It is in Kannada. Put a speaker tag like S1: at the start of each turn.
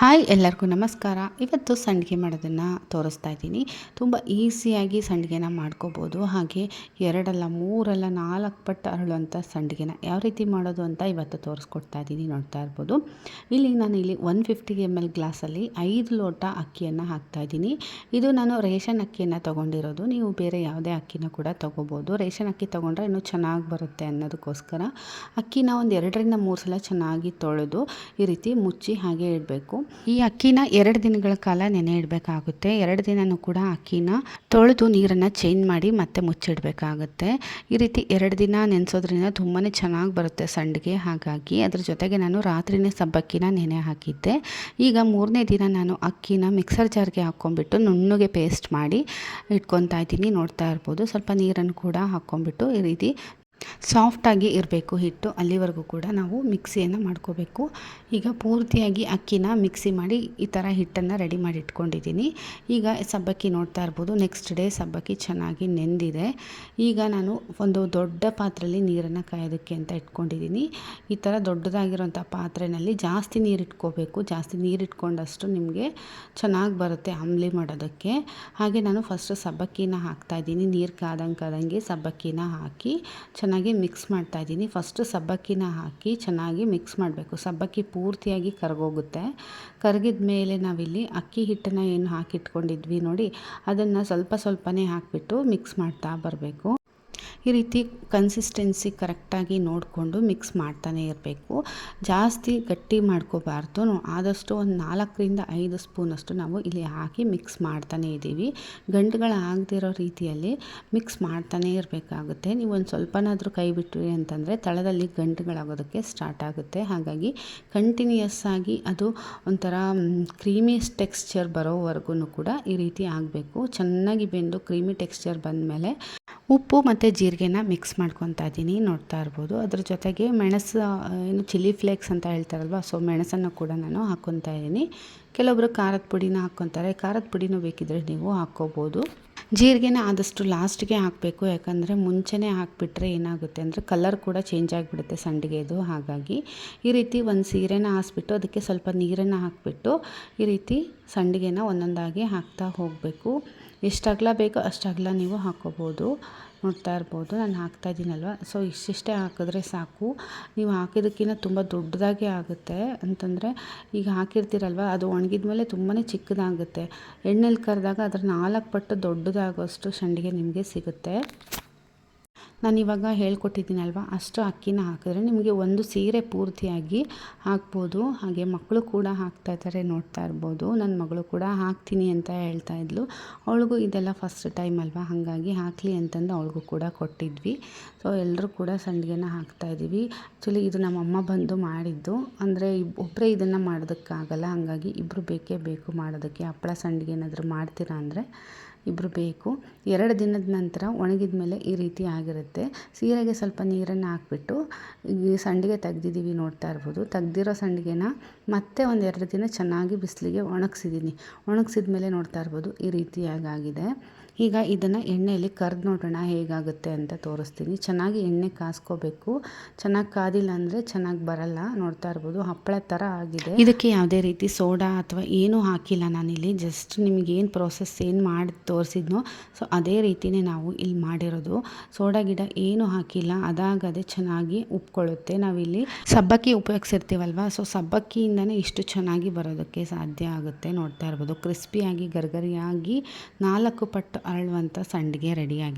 S1: ಹಾಯ್, ಎಲ್ಲರಿಗೂ ನಮಸ್ಕಾರ. ಇವತ್ತು ಸಂಡಿಗೆ ಮಾಡೋದನ್ನು ತೋರಿಸ್ತಾ ಇದ್ದೀನಿ. ತುಂಬ ಈಸಿಯಾಗಿ ಸಂಡಿಗೆನ ಮಾಡ್ಕೋಬೋದು. ಹಾಗೆ ಎರಡಲ್ಲ, ಮೂರಲ್ಲ, ನಾಲ್ಕು ಪಟ್ಟು ಅರಳುವಂಥ ಸಂಡಿಗೆನ ಯಾವ ರೀತಿ ಮಾಡೋದು ಅಂತ ಇವತ್ತು ತೋರಿಸ್ಕೊಡ್ತಾ ಇದ್ದೀನಿ ನೋಡ್ತಾ ಇರ್ಬೋದು. ಇಲ್ಲಿ ನಾನು ಇಲ್ಲಿ ಒನ್ ಫಿಫ್ಟಿ ಎಂ ಎಲ್ ಗ್ಲಾಸಲ್ಲಿ ಐದು ಲೋಟ ಅಕ್ಕಿಯನ್ನು ಹಾಕ್ತಾ ಇದ್ದೀನಿ. ಇದು ನಾನು ರೇಷನ್ ಅಕ್ಕಿಯನ್ನು ತೊಗೊಂಡಿರೋದು. ನೀವು ಬೇರೆ ಯಾವುದೇ ಅಕ್ಕಿನ ಕೂಡ ತೊಗೋಬೋದು. ರೇಷನ್ ಅಕ್ಕಿ ತೊಗೊಂಡ್ರೆ ಇನ್ನೂ ಚೆನ್ನಾಗಿ ಬರುತ್ತೆ ಅನ್ನೋದಕ್ಕೋಸ್ಕರ. ಅಕ್ಕಿನ ಒಂದು ಎರಡರಿಂದ ಮೂರು ಸಲ ಚೆನ್ನಾಗಿ ತೊಳೆದು ಈ ರೀತಿ ಮುಚ್ಚಿ ಹಾಗೆ ಇಡಬೇಕು. ಈ ಅಕ್ಕಿನ ಎರಡು ದಿನಗಳ ಕಾಲ ನೆನೆ ಇಡಬೇಕಾಗುತ್ತೆ. ಎರಡು ದಿನನೂ ಕೂಡ ಅಕ್ಕಿನ ತೊಳೆದು ನೀರನ್ನು ಚೇಂಜ್ ಮಾಡಿ ಮತ್ತೆ ಮುಚ್ಚಿಡಬೇಕಾಗುತ್ತೆ. ಈ ರೀತಿ ಎರಡು ದಿನ ನೆನೆಸೋದ್ರಿಂದ ತುಂಬಾ ಚೆನ್ನಾಗಿ ಬರುತ್ತೆ ಸಂಡಿಗೆ. ಹಾಗಾಗಿ ಅದ್ರ ಜೊತೆಗೆ ನಾನು ರಾತ್ರಿನೇ ಸಬ್ಬಕ್ಕಿನ ನೆನೆ ಹಾಕಿದ್ದೆ. ಈಗ ಮೂರನೇ ದಿನ ನಾನು ಅಕ್ಕಿನ ಮಿಕ್ಸರ್ ಜಾರ್ಗೆ ಹಾಕ್ಕೊಂಡ್ಬಿಟ್ಟು ನುಣ್ಣಗೆ ಪೇಸ್ಟ್ ಮಾಡಿ ಇಟ್ಕೊತಾ ಇದ್ದೀನಿ. ನೋಡ್ತಾ ಇರ್ಬೋದು. ಸ್ವಲ್ಪ ನೀರನ್ನು ಕೂಡ ಹಾಕ್ಕೊಂಡ್ಬಿಟ್ಟು ಈ ರೀತಿ ಸಾಫ್ಟಾಗಿ ಇರಬೇಕು ಹಿಟ್ಟು. ಅಲ್ಲಿವರೆಗೂ ಕೂಡ ನಾವು ಮಿಕ್ಸಿಯನ್ನು ಮಾಡ್ಕೋಬೇಕು. ಈಗ ಪೂರ್ತಿಯಾಗಿ ಅಕ್ಕಿನ ಮಿಕ್ಸಿ ಮಾಡಿ ಈ ಥರ ಹಿಟ್ಟನ್ನು ರೆಡಿ ಮಾಡಿ ಇಟ್ಕೊಂಡಿದ್ದೀನಿ. ಈಗ ಸಬ್ಬಕ್ಕಿ ನೋಡ್ತಾ ಇರ್ಬೋದು. ನೆಕ್ಸ್ಟ್ ಡೇ ಸಬ್ಬಕ್ಕಿ ಚೆನ್ನಾಗಿ ನೆಂದಿದೆ. ಈಗ ನಾನು ಒಂದು ದೊಡ್ಡ ಪಾತ್ರೆಯಲ್ಲಿ ನೀರನ್ನು ಕಾಯೋದಕ್ಕೆ ಅಂತ ಇಟ್ಕೊಂಡಿದ್ದೀನಿ. ಈ ಥರ ದೊಡ್ಡದಾಗಿರೋಂಥ ಪಾತ್ರೆಯಲ್ಲಿ ಜಾಸ್ತಿ ನೀರು ಇಟ್ಕೋಬೇಕು. ಜಾಸ್ತಿ ನೀರು ಇಟ್ಕೊಂಡಷ್ಟು ನಿಮಗೆ ಚೆನ್ನಾಗಿ ಬರುತ್ತೆ ಅಂಬ್ಲಿ ಮಾಡೋದಕ್ಕೆ. ಹಾಗೆ ನಾನು ಫಸ್ಟ್ ಸಬ್ಬಕ್ಕಿನ ಹಾಕ್ತಾಯಿದ್ದೀನಿ ನೀರು ಕಾದಂಗೆ ಕಾದಂಗೆ ಸಬ್ಬಕ್ಕಿನ ಹಾಕಿ ಮಿಕ್ಸ್ ಮಾಡ್ತಾ ಇದ್ದೀನಿ. ಫಸ್ಟು ಸಬ್ಬಕ್ಕಿನ ಹಾಕಿ ಚೆನ್ನಾಗಿ ಮಿಕ್ಸ್ ಮಾಡಬೇಕು. ಸಬ್ಬಕ್ಕಿ ಪೂರ್ತಿಯಾಗಿ ಕರಗೋಗುತ್ತೆ. ಕರಗಿದ ಮೇಲೆ ನಾವಿಲ್ಲಿ ಅಕ್ಕಿ ಹಿಟ್ಟನ್ನು ಏನು ಹಾಕಿಟ್ಕೊಂಡಿದ್ವಿ ನೋಡಿ, ಅದನ್ನು ಸ್ವಲ್ಪ ಸ್ವಲ್ಪನೇ ಹಾಕಿಬಿಟ್ಟು ಮಿಕ್ಸ್ ಮಾಡ್ತಾ ಬರಬೇಕು. ಈ ರೀತಿ ಕನ್ಸಿಸ್ಟೆನ್ಸಿ ಕರೆಕ್ಟಾಗಿ ನೋಡಿಕೊಂಡು ಮಿಕ್ಸ್ ಮಾಡ್ತಾನೆ ಇರಬೇಕು. ಜಾಸ್ತಿ ಗಟ್ಟಿ ಮಾಡ್ಕೋಬಾರ್ದು. ಆದಷ್ಟು ಒಂದು ನಾಲ್ಕರಿಂದ ಐದು ಸ್ಪೂನಷ್ಟು ನಾವು ಇಲ್ಲಿ ಹಾಕಿ ಮಿಕ್ಸ್ ಮಾಡ್ತಾನೇ ಇದ್ದೀವಿ. ಗಂಟುಗಳಾಗದಿರೋ ರೀತಿಯಲ್ಲಿ ಮಿಕ್ಸ್ ಮಾಡ್ತಾನೇ ಇರಬೇಕಾಗುತ್ತೆ. ನೀವು ಒಂದು ಸ್ವಲ್ಪನಾದರೂ ಕೈ ಬಿಟ್ಟಿರಿ ಅಂತಂದರೆ ತಳದಲ್ಲಿ ಗಂಟುಗಳಾಗೋದಕ್ಕೆ ಸ್ಟಾರ್ಟ್ ಆಗುತ್ತೆ. ಹಾಗಾಗಿ ಕಂಟಿನ್ಯೂಯಸ್ ಆಗಿ ಅದು ಒಂಥರ ಕ್ರೀಮಿ ಟೆಕ್ಸ್ಚರ್ ಬರೋವರೆಗೂ ಕೂಡ ಈ ರೀತಿ ಆಗಬೇಕು. ಚೆನ್ನಾಗಿ ಬೆಂದು ಕ್ರೀಮಿ ಟೆಕ್ಸ್ಚರ್ ಬಂದಮೇಲೆ ಉಪ್ಪು ಮತ್ತು ಜೀರಿಗೆನ ಮಿಕ್ಸ್ ಮಾಡ್ಕೊತಾ ಇದ್ದೀನಿ, ನೋಡ್ತಾ ಇರ್ಬೋದು. ಅದ್ರ ಜೊತೆಗೆ ಮೆಣಸು ಏನು ಚಿಲ್ಲಿ ಫ್ಲೇಕ್ಸ್ ಅಂತ ಹೇಳ್ತಾರಲ್ವ ಸೊ ಮೆಣಸನ್ನು ಕೂಡ ನಾನು ಹಾಕ್ಕೊತಾ ಇದ್ದೀನಿ. ಕೆಲವೊಬ್ಬರು ಖಾರದ ಪುಡಿನ ಹಾಕ್ಕೊತಾರೆ ಖಾರದ ಪುಡಿನೂ ಬೇಕಿದ್ರೆ ನೀವು ಹಾಕ್ಕೋಬೋದು. ಜೀರಿಗೆನ ಆದಷ್ಟು ಲಾಸ್ಟ್ಗೆ ಹಾಕಬೇಕು, ಯಾಕಂದರೆ ಮುಂಚೆನೇ ಹಾಕಿಬಿಟ್ರೆ ಏನಾಗುತ್ತೆ ಅಂದರೆ ಕಲರ್ ಕೂಡ ಚೇಂಜ್ ಆಗಿಬಿಡುತ್ತೆ ಸಂಡಿಗೆದು, ಹಾಗಾಗಿ. ಈ ರೀತಿ ಒಂದು ಸೀರೆನ ಹಾಸ್ಬಿಟ್ಟು, ಅದಕ್ಕೆ ಸ್ವಲ್ಪ ನೀರನ್ನು ಹಾಕಿಬಿಟ್ಟು ಈ ರೀತಿ ಸಂಡಿಗೆನ ಒಂದೊಂದಾಗಿ ಹಾಕ್ತಾ ಹೋಗಬೇಕು. ಎಷ್ಟು ಅಗಲ ಬೇಕೋ ಅಷ್ಟು ನೀವು ಹಾಕ್ಕೋಬೋದು ನೋಡ್ತಾ ಇರ್ಬೋದು. ನಾನು ಹಾಕ್ತಾ ಇದ್ದೀನಲ್ವ? ಸೊ ಇಷ್ಟಿಷ್ಟೇ ಹಾಕಿದ್ರೆ ಸಾಕು. ನೀವು ಹಾಕಿದ್ದಕ್ಕಿಂತ ತುಂಬ ದೊಡ್ಡದಾಗಿ ಆಗುತ್ತೆ. ಅಂತಂದರೆ, ಈಗ ಹಾಕಿರ್ತೀರಲ್ವ? ಅದು ಒಣಗಿದ ಮೇಲೆ ತುಂಬಾ ಚಿಕ್ಕದಾಗುತ್ತೆ. ಎಣ್ಣೆಲಿ ಕರೆದಾಗ ಅದರ ನಾಲ್ಕು ಪಟ್ಟು ದೊಡ್ಡದಾಗೋಷ್ಟು ಸಂಡಿಗೆ ನಿಮಗೆ ಸಿಗುತ್ತೆ. ನಾನು ಇವಾಗ ಹೇಳ್ಕೊಟ್ಟಿದ್ದೀನಲ್ವ? ಅಷ್ಟು ಅಕ್ಕಿನ ಹಾಕಿದ್ರೆ ನಿಮಗೆ ಒಂದು ಸೀರೆ ಪೂರ್ತಿಯಾಗಿ ಹಾಕ್ಬೋದು. ಹಾಗೆ ಮಕ್ಕಳು ಕೂಡ ಹಾಕ್ತಾ ಇದ್ದಾರೆ, ನೋಡ್ತಾ ಇರ್ಬೋದು. ನನ್ನ ಮಗಳು ಕೂಡ ಹಾಕ್ತೀನಿ ಅಂತ ಹೇಳ್ತಾ ಇದ್ಲು. ಅವಳಿಗೂ ಇದೆಲ್ಲ ಫಸ್ಟ್ ಟೈಮ್ ಅಲ್ವಾ? ಹಾಗಾಗಿ ಹಾಕಲಿ ಅಂತಂದು ಅವಳಿಗೂ ಕೂಡ ಕೊಟ್ಟಿದ್ವಿ. ಸೊ ಎಲ್ಲರೂ ಕೂಡ ಸಂಡಿಗೆನ ಹಾಕ್ತಾ ಇದ್ದೀವಿ. ಆ್ಯಕ್ಚುಲಿ ಇದು ನಮ್ಮಮ್ಮ ಬಂದು ಮಾಡಿದ್ದು. ಅಂದರೆ ಒಬ್ಬರೇ ಇದನ್ನು ಮಾಡೋದಕ್ಕಾಗಲ್ಲ. ಹಾಗಾಗಿ ಇಬ್ಬರು ಬೇಕೇ ಬೇಕು ಮಾಡೋದಕ್ಕೆ. ಹಪ್ಪಳ ಸಂಡಿಗೆ ಏನಾದರೂ ಮಾಡ್ತೀರಾ ಅಂದರೆ? ಇಬ್ಬರು ಬೇಕು. ಎರಡು ದಿನದ ನಂತರ ಒಣಗಿದ ಮೇಲೆ ಈ ರೀತಿ ಆಗಿರುತ್ತೆ. ಸೀರೆಗೆ ಸ್ವಲ್ಪ ನೀರನ್ನು ಹಾಕ್ಬಿಟ್ಟು ಈ ಸಂಡಿಗೆ ತೆಗ್ದಿದ್ದೀವಿ ನೋಡ್ತಾ ಇರ್ಬೋದು. ತೆಗ್ದಿರೋ ಸಂಡಿಗೆನ ಮತ್ತೆ ಒಂದು ಎರಡು ದಿನ ಚೆನ್ನಾಗಿ ಬಿಸಿಲಿಗೆ ಒಣಗಿಸಿದ್ದೀನಿ. ಒಣಗಿಸಿದ ಮೇಲೆ ನೋಡ್ತಾ ಇರ್ಬೋದು ಈ ರೀತಿಯಾಗಿ ಆಗಿದೆ. ಈಗ ಇದನ್ನು ಎಣ್ಣೆಯಲ್ಲಿ ಕರ್ದು ನೋಡೋಣ ಹೇಗಾಗುತ್ತೆ ಅಂತ ತೋರಿಸ್ತೀನಿ. ಚೆನ್ನಾಗಿ ಎಣ್ಣೆ ಕಾಸ್ಕೋಬೇಕು. ಚೆನ್ನಾಗಿ ಕಾದಿಲ್ಲ ಅಂದರೆ ಚೆನ್ನಾಗಿ ಬರಲ್ಲ. ನೋಡ್ತಾ ಇರ್ಬೋದು. ಹಪ್ಪಳ ಥರ ಆಗಿದೆ. ಇದಕ್ಕೆ ಯಾವುದೇ ರೀತಿ ಸೋಡಾ ಅಥವಾ ಏನೂ ಹಾಕಿಲ್ಲ ನಾನಿಲ್ಲಿ. ಜಸ್ಟ್ ನಿಮಗೆ ಏನು ಪ್ರೋಸೆಸ್ ಏನು ಮಾಡಿ ತೋರಿಸಿದ್ನೋ ಸೊ ಅದೇ ರೀತಿಯೇ ನಾವು ಇಲ್ಲಿ ಮಾಡಿರೋದು. ಸೋಡಾ ಗಿಡ ಏನೂ ಹಾಕಿಲ್ಲ. ಅದಾಗದೆ ಚೆನ್ನಾಗಿ ಉಪ್ಕೊಳ್ಳುತ್ತೆ ನಾವಿಲ್ಲಿ. ಸಬ್ಬಕ್ಕಿ ಉಪಯೋಗಿಸಿರ್ತೀವಲ್ವ? ಸೊ ಸಬ್ಬಕ್ಕಿಯಿಂದನೇ ಇಷ್ಟು ಚೆನ್ನಾಗಿ ಬರೋದಕ್ಕೆ ಸಾಧ್ಯ ಆಗುತ್ತೆ. ನೋಡ್ತಾ ಇರ್ಬೋದು. ಕ್ರಿಸ್ಪಿಯಾಗಿ ಗರ್ಗರಿಯಾಗಿ ನಾಲ್ಕು ಪಟ್ಟು ಅರಳುವಂಥ ಸಂಡಿಗೆ ರೆಡಿಯಾಗಿದೆ